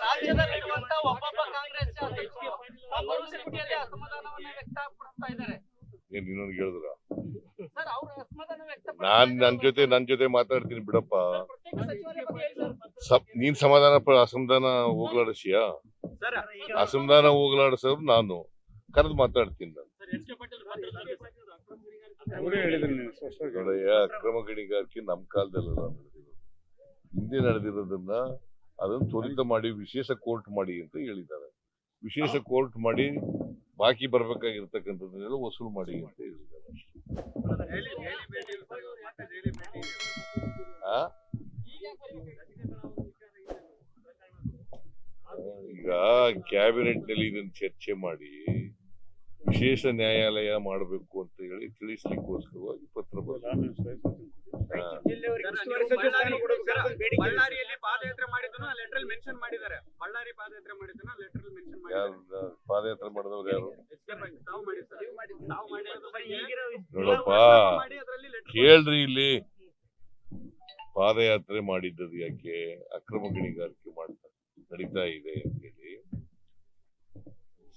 ರಾಜ್ಯದಲ್ಲಿರುವಂತ ಒಬ್ಬೊಬ್ಬ ಕಾಂಗ್ರೆಸ್ ಶಾಸಕರು ಒಬ್ಬರು ಸಿಟಿಯಲ್ಲಿ ಅಸಮಾಧಾನವನ್ನ ವ್ಯಕ್ತಪಡಿಸ್ತಾ ಇದ್ದಾರೆ. ಏನ್ ಇನ್ನೊಂದು ಹೇಳಿದ್ರ ಸರ್ ಅವರು ಅಸಮಾಧಾನ ನಾನ್ ನನ್ ಜೊತೆ ನನ್ ಜೊತೆ ಮಾತಾಡ್ತೀನಿ ಬಿಡಪ್ಪ. ಸಪ್ ನೀನ್ ಸಮಾಧಾನ ಪ- ಅಸಮಾಧಾನ ಹೋಗ್ಲಾಡಿಸಿಯಾ? ಸರ್ ಅಸಮಾಧಾನ ಹೋಗ್ಲಾಡಿಸೋರು ನಾನು. ಕರೆದು ಮಾತಾಡ್ತೀನಿ ನಾನು. ಅವರೇ ಹೇಳಿದ್ರು ನೀವು ಸ್ಪಷ್ಟವಾಗಿ ನೋಡಯ್ಯ ಅಕ್ರಮ ಗಣಿಗಾರಿಕೆ ನಮ್ ಕಾಲದಲ್ಲ ಹಿಂದೆ ನಡೆದಿರೋದನ್ನ ಅದನ್ನ ತ್ವರಿತ ಮಾಡಿ ವಿಶೇಷ ಕೋರ್ಟ್ ಮಾಡಿ ಅಂತ ಹೇಳಿದ್ದಾರೆ. ವಿಶೇಷ ಕೋರ್ಟ್ ಮಾಡಿ ಬಾಕಿ ಬರ್ಬೇಕಾಗಿರ್ತಕ್ಕಂಥದ್ದನ್ನೆಲ್ಲ ವಸೂಲು ಮಾಡಿ ಅಂತ ಹೇಳಿದ್ದಾರೆ. ಆ? ಈಗ ಕ್ಯಾಬಿನೆಟ್ನಲ್ಲಿ ಇದನ್ನು ಚರ್ಚೆ ಮಾಡಿ ವಿಶೇಷ ನ್ಯಾಯಾಲಯ ಮಾಡಬೇಕು ಅಂತ ಹೇಳಿ ತಿಳಿಸ್ಲಿಕ್ಕೋಸ್ಕರವಾಗಿ ಪತ್ರ ಬರೆದಿದ್ದಾರೆ. ಬಳ್ಳಾರಿಯಲ್ಲಿ ಪಾದಯಾತ್ರೆ ಮಾಡಿದ್ದನ್ನು ಲೆಟರ್ ಮೆನ್ಷನ್ ಮಾಡಿದ್ದಾರೆ. ಬಳ್ಳಾರಿ ಪಾದಯಾತ್ರೆ ಮಾಡಿದ್ದನ್ನ ಲೆಟರ್ ಮೆನ್ಷನ್ ಮಾಡಿದ್ದಾರೆ. ಪಾದಯಾತ್ರೆ ಮಾಡಿದವ್ರು ಯಾರು? ನೋಡಪ್ಪ. ಕೇಳ್ರಿ ಇಲ್ಲಿ. ಪಾದಯಾತ್ರೆ ಮಾಡಿದ್ದದು ಯಾಕೆ? ಅಕ್ರಮ ಗಣಿಗಾರಿಕೆ ಮಾಡ್ತಾ ನಡೀತಾ ಇದೆ ಅಂತೇಳಿ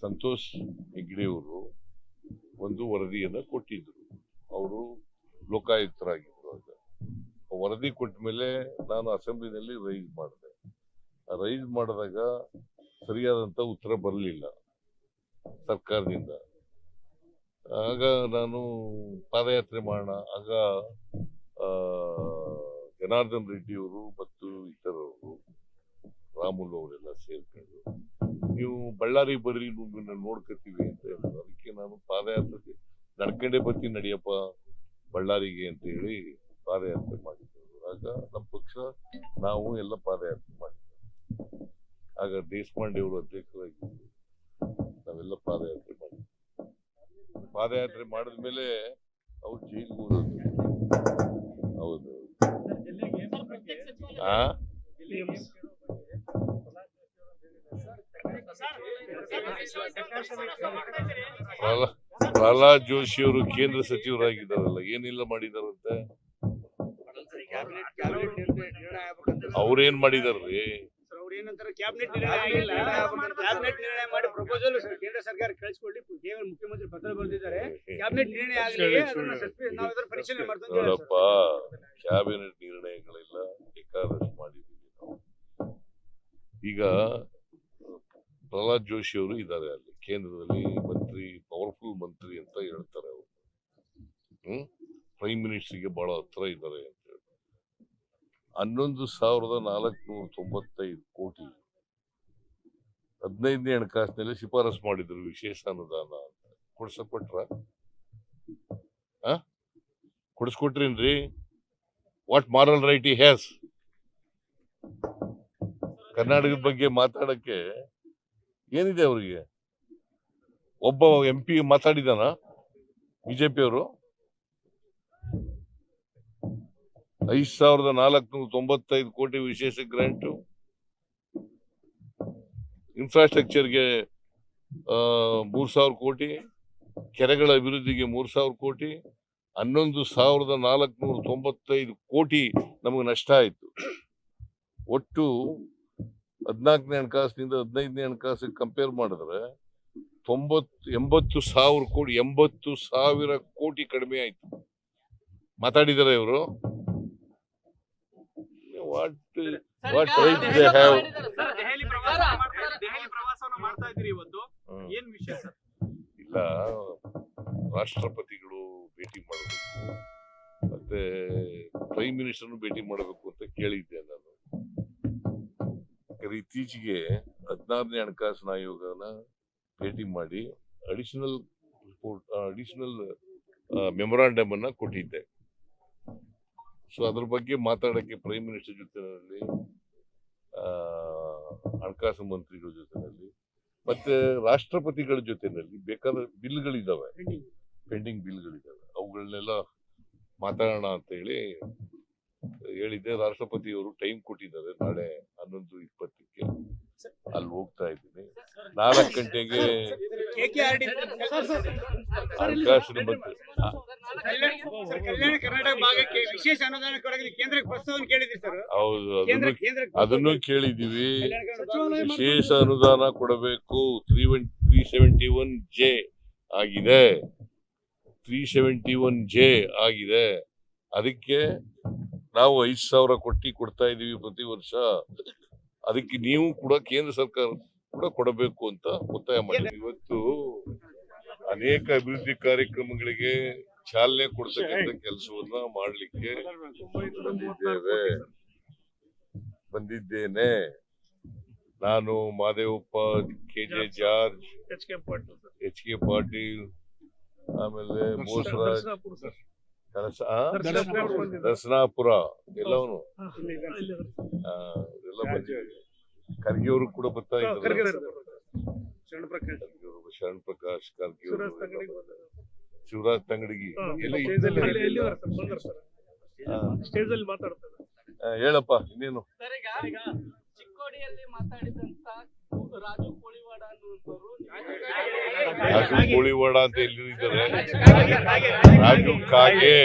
ಸಂತೋಷ್ ಹೆಗ್ಡೆಯವರು ಒಂದು ವರದಿಯನ್ನ ಕೊಟ್ಟಿದ್ರು. ಅವರು ಆ ವರದಿ ಕೊಟ್ಟ ಮೇಲೆ ನಾನು ಅಸೆಂಬ್ಲಿನಲ್ಲಿ ರೈಸ್ ಮಾಡಿದೆ. ರೈಸ್ ಮಾಡಿದಾಗ ಸರಿಯಾದಂತ ಉತ್ತರ ಬರಲಿಲ್ಲ ಸರ್ಕಾರದಿಂದ. ಆಗ ನಾನು ಪಾದಯಾತ್ರೆ ಮಾಡೋಣ, ಆಗ ಜನಾರ್ದನ್ ರೆಡ್ಡಿಯವರು ಮತ್ತು ಇತರವರು ರಾಮುಲ್ ಅವರೆಲ್ಲ ಸೇರ್ಕೊಂಡು, ನೀವು ಬಳ್ಳಾರಿ ಬರ್ರಿ ನಿಮ್ಮನ್ನ ನೋಡ್ಕೊತೀವಿ ಅಂತ ಹೇಳಿದ್ರು. ಅದಕ್ಕೆ ನಾನು ಪಾದಯಾತ್ರೆ ನಡ್ಕೊಂಡೇ ಬರ್ತೀನಿ ನಡಿಯಪ್ಪ, ಬಳ್ಳಾರಿಗೆ ಅಂತ ಹೇಳಿ ಪಾದಯಾತ್ರೆ ಮಾಡಿದ್ದೇವೆ. ಆಗ ನಮ್ಮ ಪಕ್ಷ ನಾವು ಎಲ್ಲ ಪಾದಯಾತ್ರೆ ಮಾಡಿದ್ದೇವೆ. ಆಗ ದೇಶಪಾಂಡೆ ಅವರು ಅಧ್ಯಕ್ಷರಾಗಿದ್ದರು ನಾವೆಲ್ಲ ಪಾದಯಾತ್ರೆ ಮಾಡಿದ್ವಿ ಪಾದಯಾತ್ರೆ ಮಾಡಿದ್ಮೇಲೆ ಅವ್ರು ಜೈಲಿಗೆ ಹೋದ್ರು ಹೌದು. ಪ್ರಹ್ಲಾದ್ ಜೋಶಿ ಅವರು ಕೇಂದ್ರ ಸಚಿವರಾಗಿದ್ದಾರಲ್ಲ, ಏನಿಲ್ಲ ಮಾಡಿದಾರಂತೆ? ಕ್ಯಾಬಿನೆಟ್ ನಿರ್ಣಯ ಮಾಡಿ ಪ್ರಪೋಸಲ್ ಕೇಂದ್ರ ಸರ್ಕಾರ ಕಳಿಸ್ಕೊಳ್ಳಿ ಕೇವಲ ಮುಖ್ಯಮಂತ್ರಿ ಪತ್ರ ಬರೆದಿದ್ದಾರೆ. ಕ್ಯಾಬಿನೆಟ್ ನಿರ್ಣಯ ಆಗಲಿ ನಾವು ಅದರ ಪರಿಶೀಲನೆ ಮಾಡ್ತೀವಿ ಅಂತ ಹೇಳಿದ್ರು ನೋಡಪ್ಪ ಕ್ಯಾಬಿನೆಟ್ ನಿರ್ಣಯಗಳೆಲ್ಲ ಬೇಕಾದಷ್ಟು ಮಾಡಿದ್ದೀವಿ ನಾವು. ಈಗ ಪ್ರಹ್ಲಾದ್ ಜೋಶಿ ಅವರು ಇದ್ದಾರೆ ಅಲ್ಲಿ ಕೇಂದ್ರದಲ್ಲಿ ಮಂತ್ರಿ ಪವರ್ಫುಲ್ ಮಂತ್ರಿ ಅಂತ ಹೇಳ್ತಾರೆ ಅವರು. ಹ್ಮ್? ಪ್ರೈಮ್ ಮಿನಿಸ್ಟರ್ಗೆ ಬಹಳ ಹತ್ರ ಇದ್ದಾರೆ ಹನ್ನೊಂದು ಸಾವಿರದ ನಾಲ್ಕುನೂರ ತೊಂಬತ್ತೈದು ಕೋಟಿ. ಹದಿನೈದನೇ ಹಣಕಾಸಿನಲ್ಲಿ ಶಿಫಾರಸು ಮಾಡಿದ್ರು ವಿಶೇಷ ಅನುದಾನ ಅಂತ. ಕೊಡ್ಸಕೊಟ್ರ? ಕೊಡಿಸ್ಕೊಟ್ರೇನ್ರಿ? What moral right he has ಕರ್ನಾಟಕದ ಬಗ್ಗೆ ಮಾತಾಡಕ್ಕೆ ಏನಿದೆ ಅವರಿಗೆ? ಒಬ್ಬ ಎಂ ಪಿ ಮಾತಾಡಿದಾನ ಬಿಜೆಪಿ ಅವರು ಐದ್ ಸಾವಿರದ ನಾಲ್ಕುನೂರ ತೊಂಬತ್ತೈದು ಕೋಟಿ ವಿಶೇಷ ಗ್ರಾಂಟು ಇನ್ಫ್ರಾಸ್ಟ್ರಕ್ಚರ್ಗೆ ಮೂರು ಸಾವಿರ ಕೋಟಿ, ಕೆರೆಗಳ ಅಭಿವೃದ್ಧಿಗೆ ಮೂರು ಸಾವಿರ ಕೋಟಿ, ಹನ್ನೊಂದು ಸಾವಿರದ ನಾಲ್ಕುನೂರ ತೊಂಬತ್ತೈದು ಕೋಟಿ ನಮಗೆ ನಷ್ಟ ಆಯಿತು. ಒಟ್ಟು ಹದಿನಾಲ್ಕನೇ ಹಣಕಾಸಿನಿಂದ ಹದಿನೈದನೇ ಹಣಕಾಸಿಗೆ ಕಂಪೇರ್ ಮಾಡಿದ್ರೆ ತೊಂಬತ್ತು ಎಂಬತ್ತು ಸಾವಿರ ಕೋಟಿ, ಎಂಬತ್ತು ಸಾವಿರ ಕೋಟಿ ಕಡಿಮೆ ಆಯಿತು. ಮಾತಾಡಿದ್ದಾರೆ ಇವರು. What what right they have Delhi ಪ್ರವಾಸ ದೆಹಲಿ ಪ್ರವಾಸವನ್ನು ಮಾಡ್ತಾ ಇದ್ದೀರಿ ಇವತ್ತು. ಏನು ವಿಷಯ ಸರ್? ಇಲ್ಲ ರಾಷ್ಟ್ರಪತಿಗಳು ಭೇಟಿ ಮಾಡಬೇಕು. ಮತ್ತೆ ಪ್ರೈಮ್ ಮಿನಿಸ್ಟರ್ನು ಭೇಟಿ ಮಾಡಬೇಕು ಅಂತ ಕೇಳಿದ್ದೆ ನಾನು. ಯಾಕಂದ್ರೆ ಇತ್ತೀಚೆಗೆ ಹದಿನಾರನೇ ಹಣಕಾಸಿನ ಆಯೋಗನ ಭೇಟಿ ಮಾಡಿ ಅಡಿಷನಲ್ ರಿಪೋರ್ಟ್ ಅಡಿಷನಲ್ ಮೆಮೊರಾಂಡಮ್ ಅನ್ನ ಕೊಟ್ಟಿದ್ದೆ. ಸೊ ಅದ್ರ ಬಗ್ಗೆ ಮಾತಾಡಕ್ಕೆ ಪ್ರೈಮ್ ಮಿನಿಸ್ಟರ್ ಜೊತೆಯಲ್ಲಿ ಹಣಕಾಸು ಮಂತ್ರಿಗಳ ಜೊತೆಯಲ್ಲಿ, ಮತ್ತೆ ರಾಷ್ಟ್ರಪತಿಗಳ ಜೊತೆಯಲ್ಲಿ ಬೇಕಾದ ಬಿಲ್ಗಳಿದಾವೆ. ಪೆಂಡಿಂಗ್ ಬಿಲ್ಗಳಿದ್ದಾವೆ ಅವುಗಳನ್ನೆಲ್ಲ ಮಾತಾಡೋಣ ಅಂತ ಹೇಳಿ ಹೇಳಿದ್ದೆ. ರಾಷ್ಟ್ರಪತಿಯವರು ಟೈಮ್ ಕೊಟ್ಟಿದ್ದಾರೆ. ನಾಳೆ ಹನ್ನೊಂದು ಇಪ್ಪತ್ತಕ್ಕೆ ಅಲ್ಲಿ ಹೋಗ್ತಾ ಇದ್ದೀನಿ. ನಾಲ್ಕು ಗಂಟೆಗೆ KKRD ಹಣಕಾಸಿನ ಮಂತ್ರಿ ಕಲ್ಯಾಣ ಸರ್, ಕಲ್ಯಾಣ ಕರ್ನಾಟಕ ಭಾಗಕ್ಕೆ ವಿಶೇಷ ಅನುದಾನ ಕೊಡೋಕೆ ಕೇಂದ್ರಕ್ಕೆ ಪ್ರಸ್ತಾವನೆ ಕೇಳಿದ್ರಿ ಸರ್. ಹೌದು ಅದನ್ನು ಅದನ್ನು ಕೇಳಿದೀವಿ ವಿಶೇಷ ಅನುದಾನ ಕೊಡಬೇಕು. Three one three seventy one J ಆಗಿದೆ. ತ್ರೀ ಸೆವೆಂಟಿ ಒನ್ ಜೆ ಆಗಿದೆ. ಅದಕ್ಕೆ ನಾವು ಐದು ಸಾವಿರ ಕೊಟ್ಟಿ ಕೊಡ್ತಾ ಇದೀವಿ ಪ್ರತಿ ವರ್ಷ. ಅದಕ್ಕೆ ನೀವು ಕೂಡ ಕೇಂದ್ರ ಸರ್ಕಾರ ಕೂಡ ಕೊಡಬೇಕು ಅಂತ ಒತ್ತಾಯ ಮಾಡಿದ್ವಿ. ಇವತ್ತು ಅನೇಕ ಅಭಿವೃದ್ಧಿ ಕಾರ್ಯಕ್ರಮಗಳಿಗೆ ಚಾಲನೆ ಕೊಡ್ತಕ್ಕಂಥ ಕೆಲಸವನ್ನ ಮಾಡಲಿಕ್ಕೆ ಬಂದಿದ್ದೇವೆ. ಬಂದಿದ್ದೇನೆ. ನಾನು Madevappa K J George H K Patil ಆಮೇಲೆ ಬೋಸರಾಜ್? ದರ್ಶನಾಪುರ ಎಲ್ಲವನು ಎಲ್ಲ ಬಂದಿದ್ದೀವಿ ಖರ್ಗೆ ಅವರು ಕೂಡ ಬರ್ತಾ ಇದ್ದಾರೆ. ಶರಣ ಪ್ರಕಾಶ್. ಖರ್ಗೆ ಅವರು, ಶಿವರಾಜ್ ತಂಗಡಿಗಿ ಎಲ್ಲ ಸ್ಟೇಜ್ ಅಲ್ಲಿ ಮಾತಾಡ್ತಾರೆ ಹೇಳಪ್ಪ ಇನ್ನೇನು? ಸರ್ ಈಗ ಚಿಕ್ಕೋಡಿಯಲ್ಲಿ ಮಾತಾಡಿದಂತ ರಾಜು ಕೋಳಿವಾಡ ಅನ್ನುವಂಥವ್ರು ರಾಜು ಕೋಳಿವಾಡ ಅಂತ ಎಲ್ಲಿದ್ದಾರೆ ರಾಜು ಕಾಗೆ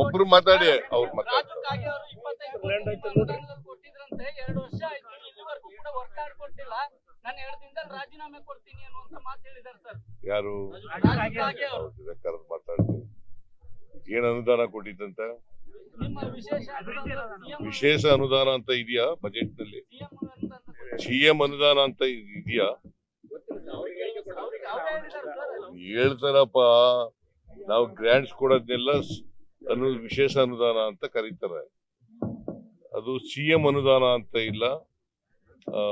ಒಬ್ರು ಮಾತಾಡಿ ಅವ್ರು ಮಾತಾಡ್ತಾರೆ ಕಾಗೆ ಅವರು ಇಪ್ಪತ್ತೈದು ಕೊಟ್ಟಿದ್ರಂತೆ ಎರಡು ವರ್ಷ ಆಯ್ತು. ಇಲ್ಲಿವರೆಗೂ ಕೂಡ ವರ್ಕ್ ಕಾರ್ಡ್ ಕೊಟ್ಟಿಲ್ಲ ನಾನು ಎರಡು ದಿನದಲ್ಲಿ ರಾಜೀನಾಮೆ ಕೊಡ್ತೀನಿ ಅನ್ನುವಂತ ಮಾತು ಹೇಳಿದ್ದಾರೆ ಸರ್. ಯಾರು? ಕರೆದು ಏನ್ ಅನುದಾನ ಕೊಟ್ಟಿದ್ದಂತ? ನಿಮ್ಮ ವಿಶೇಷ ಅನುದಾನ ಅಂತ ಇದೆಯಾ ಬಜೆಟ್ನಲ್ಲಿ ಸಿಎಂ ಎಂ ಅನುದಾನ ಅಂತ ಇದೆಯಾ? ಹೇಳ್ತಾರಪ್ಪ. ನಾವು ಗ್ರಾಂಟ್ಸ್ ಕೊಡೋದನ್ನೆಲ್ಲ ಸ್- ಅನು ವಿಶೇಷ ಅನುದಾನ ಅಂತ ಕರೀತಾರೆ. ಅದು ಸಿ ಎಂ ಅನುದಾನ ಅಂತ ಇಲ್ಲ ಆ,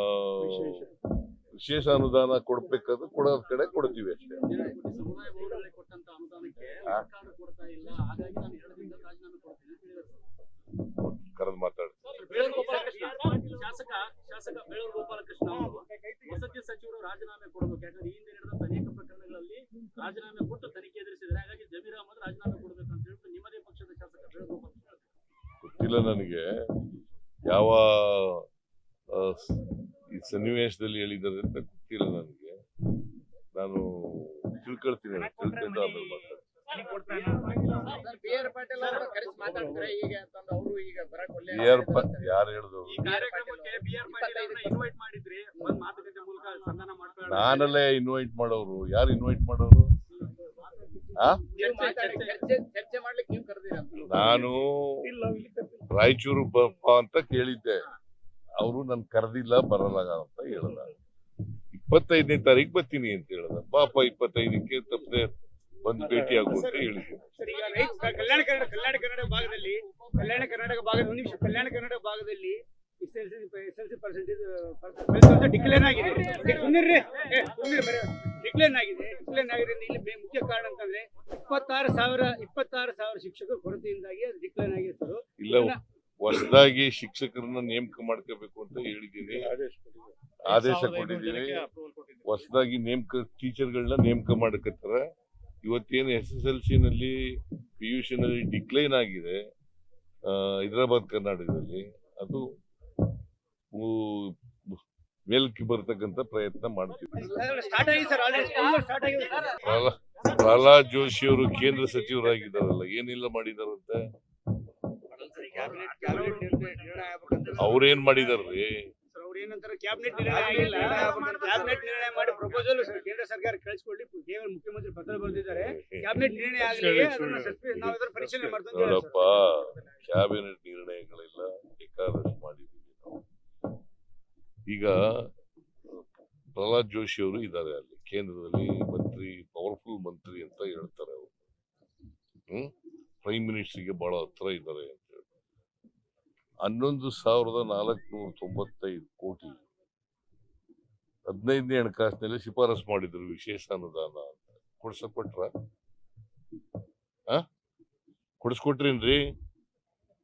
ವಿಶೇಷ ಅನುದಾನ ಕೊಡ್ಬೇಕಾದ್ರೆ ಕೊಡೋದ್ ಕಡೆ ಕೊಡ್ತೀವಿ ಅಷ್ಟೇ ಸಮುದಾಯ ಭವನಗಳಿಗೆ ಕೊಟ್ಟಂತ ಅನುದಾನಕ್ಕೆ ಸರ್ಕಾರ ಕೊಡ್ತಾ ಇಲ್ಲ ಹಾಗಾಗಿ ನಾನು ಎರಡು ದಿನದಲ್ಲಿ ರಾಜೀನಾಮೆ ಕೊಡ್ತೀನಿ ಅಂತ ಹೇಳಿದ್ದಾರೆ ಸರ್. ಕರೆದು ಮಾತಾಡಿ ಬೇಳೂರು ಶಾಸಕ ಶಾಸಕ ಬೇಳೂರು ಗೋಪಾಲಕೃಷ್ಣ ಅವರು ವಸತಿ ಸಚಿವರು ರಾಜೀನಾಮೆ ಕೊಡಬೇಕು ಯಾಕಂದ್ರೆ ಈ ಹಿಂದೆ ನಡೆದಂತ ಅನೇಕ ಪ್ರಕರಣಗಳಲ್ಲಿ ರಾಜೀನಾಮೆ ಕೊಟ್ಟು ತನಿಖೆ ಎದುರಿಸಿದ್ದಾರೆ ಹಾಗಾಗಿ ಜಮೀರ್ ಅಹಮದ್ ರಾಜೀನಾಮೆ ಕೊಡಬೇಕು ಅಂತ ಹೇಳ್ಬಿಟ್ಟು ನಿಮ್ಮದೇ ಪಕ್ಷದ ಶಾಸಕ ಬೇಳೂರು ಗೋಪಾಲಕೃಷ್ಣ ಗೊತ್ತಿಲ್ಲ ನನಗೆ ಯಾವ ಈ ಸನ್ನಿವೇಶದಲ್ಲಿ ಹೇಳಿದ್ದಾರೆ ಅಂತ ಗೊತ್ತಿಲ್ಲ ನನಗೆ. ನಾನು ತಿಳ್ಕೊಳ್ತೀನಿ ತಿಳ್ಕೊಂಡು ಆಮೇಲೆ ಮಾತಾಡ್ತೀನಿ. ಯಾರು ಹೇಳಿದ್ರು ಈ ಕಾರ್ಯಕ್ರಮಕ್ಕೆ ಬಿ ಆರ್ ಪಾಟೀಲ್ ಇನ್ವೈಟ್ ಮಾಡಿದ್ರಿ ಬಂದ್ ಮಾತುಕತೆ ಮೂಲಕ ಸಂಧಾನ ಮಾಡ್ಕೊಳ್ಳೋಣ. ನಾನಲ್ಲೇ ಇನ್ವೈಟ್ ಮಾಡೋರು. ಯಾರು ಇನ್ವೈಟ್ ಮಾಡೋರು? ಆ? ನೀವು ಚರ್ಚೆ ಚರ್ಚೆ ಮಾಡ್ಲಿಕ್ಕೆ ನೀವು ಕರೆದಿರ. ನಾನು ರಾಯಚೂರು ಬಪ್ಪ ಅಂತ ಕೇಳಿದ್ದೆ. ಅವರು ನನ್ ಕರೆದಿಲ್ಲ, ಬರಲ್ಲ ಅಂತ ಹೇಳಿದ ಇಪ್ಪತ್ತೈದನೇ ತಾರೀಕು ಬರ್ತೀನಿ ಅಂತ ಹೇಳಿದ. ಪಾಪ ಇಪ್ಪತ್ತೈದಕ್ಕೆ ತಪ್ಪದೆ ಬಂದು ಭೇಟಿ ಆಗು ಅಂತ ಹೇಳಿದ್ದೆ. ಕಲ್ಯಾಣ ಕರ್ನಾಟಕ, ಕಲ್ಯಾಣ ಕನ್ನಡ ಭಾಗದಲ್ಲಿ, ಕಲ್ಯಾಣ ಕರ್ನಾಟಕ ಭಾಗದ ಕಲ್ಯಾಣ ಕರ್ನಾಟಕ ಭಾಗದಲ್ಲಿ S L C S L C percentage declare ಆಗಿದೆ. ಡಿಕ್ಲೇನ್ ಆಗಿದೆ ಡಿಕ್ಲೇರ್ ಆಗಿರೋದ್ರಿಂದ ಇಲ್ಲಿ ಮುಖ್ಯ ಕಾರಣ ಅಂತಂದ್ರೆ ಇಪ್ಪತ್ತಾರು ಸಾವಿರ ಇಪ್ಪತ್ತಾರು ಸಾವಿರ ಶಿಕ್ಷಕರು ಕೊರತೆಯಿಂದಾಗಿ ಅದು ಡಿಕ್ಲೇರ್ ಆಗಿದೆ ಸರ್. ಇಲ್ಲ ಹೊಸದಾಗಿ ಶಿಕ್ಷಕರನ್ನ ನೇಮಕ ಮಾಡ್ಕೋಬೇಕು ಅಂತ ಹೇಳಿದ್ದೀನಿ. ಆದೇಶ ಕೊಟ್ಟಿದ್ದೀನಿ ಹೊಸದಾಗಿ ನೇಮಕ ಟೀಚರ್ಗಳನ್ನ ನೇಮಕ ಮಾಡಕತ್ತಾರ. ಇವತ್ತೇನು ಎಸ್ ಎಸ್ ಎಲ್ ಸಿ ನಲ್ಲಿ ಪಿ ಯು ಸಿ ನಲ್ಲಿ ಡಿಕ್ಲೈನ್ ಆಗಿದೆ ಆ, ಹೈದರಾಬಾದ್ ಕರ್ನಾಟಕದಲ್ಲಿ. ಅದು ಮೇಲಕ್ಕೆ ಬರ್ತಕ್ಕಂಥ ಪ್ರಯತ್ನ ಸರ್ ಪ್ರಹ್ಲಾದ್ ಜೋಶಿ ಅವರು ಕೇಂದ್ರ ಸಚಿವರಾಗಿದ್ದಾರಲ್ಲ ಏನೆಲ್ಲ ಮಾಡಿದಾರಂತೆ ಅವ್ರೇನ್ ಮಾಡಿದಾರ್ರಿ ಕೇಂದ್ರ ಸರ್ಕಾರ ಕಳಿಸ್ಕೊಳ್ಳಿ ಕೇವಲ ಮುಖ್ಯಮಂತ್ರಿ ಪತ್ರ ಬರೆದಿದ್ದಾರೆ. ಕ್ಯಾಬಿನೆಟ್ ನಿರ್ಣಯ ಆಗಲಿ ಅದನ್ನ ನಾವು ಪರಿಶೀಲನೆ ಮಾಡ್ತೀವಿ ನೋಡಪ್ಪ ಕ್ಯಾಬಿನೆಟ್ ನಿರ್ಣಯಗಳೆಲ್ಲ ಬೇಕಾದಷ್ಟು ಮಾಡಿದ್ದೀವಿ ನಾವು ಈಗ ಪ್ರಹ್ಲಾದ್ ಜೋಶಿ ಅವರು ಇದ್ದಾರೆ ಅಲ್ಲಿ ಕೇಂದ್ರದಲ್ಲಿ ಮಂತ್ರಿ ಪವರ್ಫುಲ್ ಮಂತ್ರಿ ಅಂತ ಹೇಳ್ತಾರೆ ಅವರು. ಹ್ಮ್? ಪ್ರೈಮ್ ಮಿನಿಸ್ಟರ್ಗೆ ಬಹಳ ಹತ್ರ ಇದ್ದಾರೆ ಅಂತ ಹೇಳಿ ಹನ್ನೊಂದು ಸಾವಿರದ ನಾಲ್ಕುನೂರ ತೊಂಬತ್ತೈದು ಕೋಟಿ. ಹದಿನೈದನೇ ಹಣಕಾಸಿನಲ್ಲಿ ಶಿಫಾರಸ್ ಮಾಡಿದ್ರು ವಿಶೇಷ ಅನುದಾನ ಅಂತ. ಕೊಡ್ಸ ಕೊಟ್ರ ಕೊಡಿಸ್ಕೊಟ್ರೇನ್ರಿ?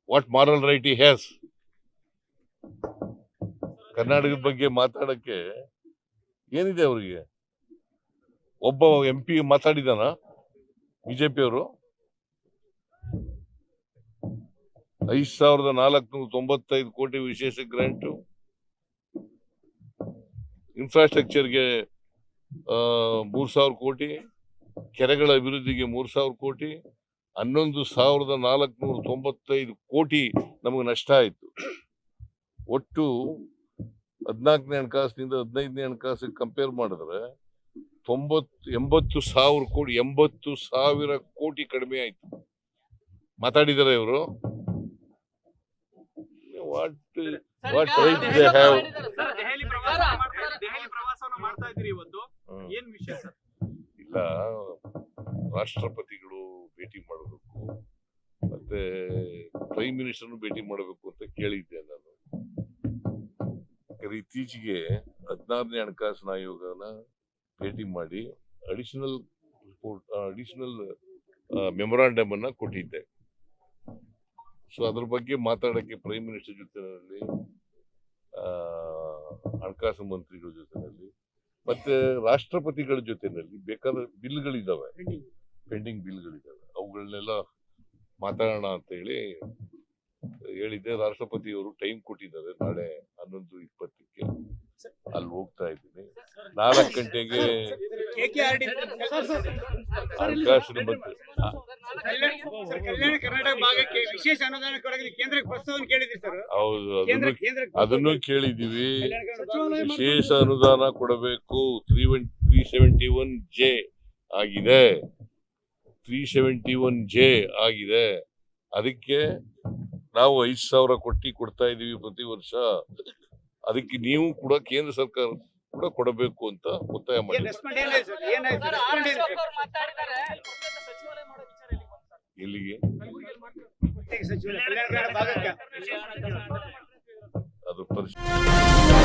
What moral right he has ಕರ್ನಾಟಕದ ಬಗ್ಗೆ ಮಾತಾಡಕ್ಕೆ ಏನಿದೆ ಅವರಿಗೆ? ಒಬ್ಬ ಎಂ ಪಿ ಮಾತಾಡಿದಾನ ಬಿಜೆಪಿ ಅವರು? ಐದ್ ಸಾವಿರದ ನಾಲ್ಕುನೂರ ತೊಂಬತ್ತೈದು ಕೋಟಿ ವಿಶೇಷ ಗ್ರಾಂಟ್ ಇನ್ಫ್ರಾಸ್ಟ್ರಕ್ಚರ್ಗೆ ಮೂರ್ ಸಾವಿರ ಕೋಟಿ, ಕೆರೆಗಳ ಅಭಿವೃದ್ಧಿಗೆ ಮೂರ್ ಸಾವಿರ ಕೋಟಿ, ಹನ್ನೊಂದು ಸಾವಿರದ ನಾಲ್ಕುನೂರ ತೊಂಬತ್ತೈದು ಕೋಟಿ ನಮಗೆ ನಷ್ಟ ಆಯ್ತು. ಒಟ್ಟು ಹದಿನಾಲ್ಕನೇ ಹಣಕಾಸಿನಿಂದ ಹದಿನೈದನೇ ಹಣಕಾಸಿಗೆ ಕಂಪೇರ್ ಮಾಡಿದ್ರೆ ತೊಂಬತ್ತು ಎಂಬತ್ತು ಸಾವಿರ ಕೋಟಿ ಎಂಬತ್ತು ಸಾವಿರ ಕೋಟಿ ಕಡಿಮೆ ಆಯ್ತು. ಮಾತಾಡಿದಾರೆ ಇವರು? What what right they have sir Delhi ಪ್ರವಾಸ ಮಾಡ್ತಾ- ದೆಹಲಿ ಪ್ರವಾಸವನ್ನ ಮಾಡ್ತಾ ಇದ್ದೀರಿ ಇವತ್ತು? ಏನು ವಿಷಯ ಸರ್? ಇಲ್ಲ ರಾಷ್ಟ್ರಪತಿಗಳು ಭೇಟಿ ಮಾಡಬೇಕು. ಮತ್ತೆ ಪ್ರೈಮ್ ಮಿನಿಸ್ಟರ್ನು ಭೇಟಿ ಮಾಡಬೇಕು ಅಂತ ಕೇಳಿದ್ದೆ. ಯಾಕಂದ್ರೆ ಇತ್ತೀಚೆಗೆ ಹದಿನಾರನೇ ಹಣಕಾಸಿನ ಆಯೋಗನ ಭೇಟಿ ಮಾಡಿ ಅಡಿಷನಲ್ ರಿಪೋರ್ಟ್ ಅಡಿಷನಲ್ ಮೆಮೊರಾಂಡಮ್ ಅನ್ನ ಕೊಟ್ಟಿದ್ದೆ. ಸೊ ಅದ್ರ ಬಗ್ಗೆ ಮಾತಾಡಕ್ಕೆ ಪ್ರೈಮ್ ಮಿನಿಸ್ಟರ್ ಜೊತೆನಲ್ಲಿ ಹಣಕಾಸು ಮಂತ್ರಿಗಳ ಜೊತೆನಲ್ಲಿ ಮತ್ತೆ ರಾಷ್ಟ್ರಪತಿಗಳ ಜೊತೆನಲ್ಲಿ ಬೇಕಾದ ಬಿಲ್ಗಳಿದಾವೆ. ಪೆಂಡಿಂಗ್ ಬಿಲ್ಗಳಿದಾವೆ. ಅವುಗಳನ್ನೆಲ್ಲ ಮಾತಾಡೋಣ ಅಂತ ಹೇಳಿ ಹೇಳಿದ್ದೆ ರಾಷ್ಟ್ರಪತಿಯವರು ಟೈಮ್ ಕೊಟ್ಟಿದ್ದಾರೆ ನಾಳೆ ಹನ್ನೊಂದು ಇಪ್ಪತ್ತಕ್ಕೆ. ಅಲ್ಲಿ ಹೋಗ್ತಾ ಇದ್ದೀನಿ. ನಾಲ್ಕು ಗಂಟೆಗೆ ಹಣಕಾಸಿನ ಮಂತ್ರಿ ಹೌದು ಅದನ್ನು ಕೇಳಿದೀವಿ ವಿಶೇಷ ಅನುದಾನ ಕೊಡಬೇಕು. Three one three seventy one J ಆಗಿದೆ. ತ್ರೀ ಸೆವೆಂಟಿ ಒನ್ ಜೆ ಆಗಿದೆ. ಅದಕ್ಕೆ ನಾವು ಐದು ಸಾವಿರ ಕೊಟ್ಟಿ ಕೊಡ್ತಾ ಇದೀವಿ ಪ್ರತಿ ವರ್ಷ. ಅದಕ್ಕೆ ನೀವು ಕೂಡ ಕೇಂದ್ರ ಸರ್ಕಾರ ಕೂಡ ಕೊಡಬೇಕು ಅಂತ ಒತ್ತಾಯ ಎಲ್ಲಿಗೆ ಅದು ಪರಿಸ್ಥಿತಿ